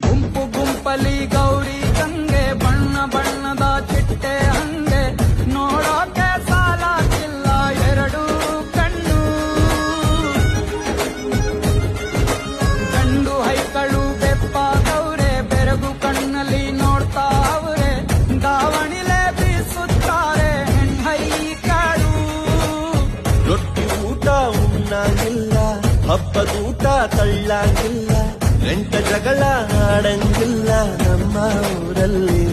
ಗುಂಪು ಗುಂಪಲಿ ಗೌರಿ ಗಂಗೆ, ಬಣ್ಣ ಬಣ್ಣದ ಚಿಟ್ಟೆ ಹಂಗೆ ನೋಡೋಕೆ ಸಾಲಾಗಿಲ್ಲ ಎರಡು ಕಣ್ಣು. ಗಂಡು ಹೈಕಳು ಗೌರೆ, ಬೆರಗು ಕಣ್ಣಲ್ಲಿ ನೋಡ್ತಾ ಅವ್ರೆ. ದಾವಣಿಲೆ ಬೀಸುತ್ತಾರೆ ಹೆಣ್ಣೈಕಳು ರೊಟ್ಟಿ ಊಟ ಉಣ್ಣಾಗಿಲ್ಲ ಹಬ್ಬದೂಟ ತಳ್ಳಾಗಿಲ್ಲ ಜಗಳ ಆಡಂಗಿಲ್ಲ ನಮ್ಮ ಊರಲ್ಲಿ